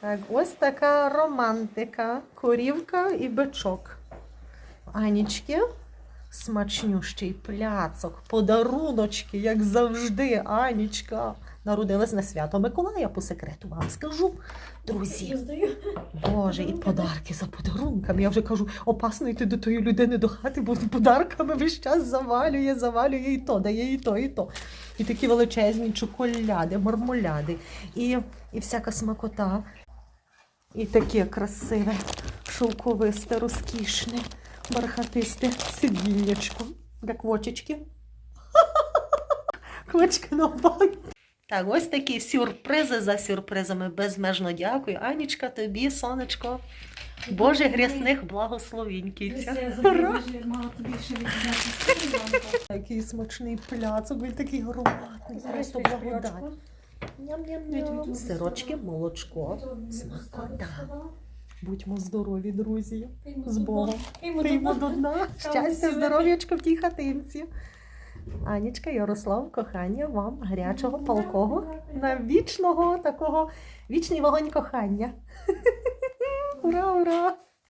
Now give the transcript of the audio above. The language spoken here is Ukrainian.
Так, ось така романтика. Корівка і бичок. Анічки, смачнющий пляцок, подаруночки, як завжди, Анічка. Народилась на свято Миколая, по секрету вам скажу. Друзі, Боже, і подарки за подарунками. Я вже кажу, опасно йти до тої людини до хати, бо подарками весь час завалює, завалює і то, дає і то, і то. І такі величезні чоколяди, мармоляди, і, і всяка смакота. І таке красиве, шовковисте, розкішне, бархатисте сидіннячко, як вочечки. Квочки на банк. Так, ось такі сюрпризи за сюрпризами. Безмежно дякую. Анічка, тобі, сонечко. Боже грязних благословінь, кіця. Ура! Такий смачний пляцок, він такий ароматний, просто благодать. Сирочки, молочко, смакота. Будьмо здорові, друзі. З Богом. Приймо до дна. Щастя, здоров'ячко в тій хатинці. Анічка, Ярослав, кохання, вам гарячого, палкого, на вічного такого, вічний вогонь кохання. Ура, ура!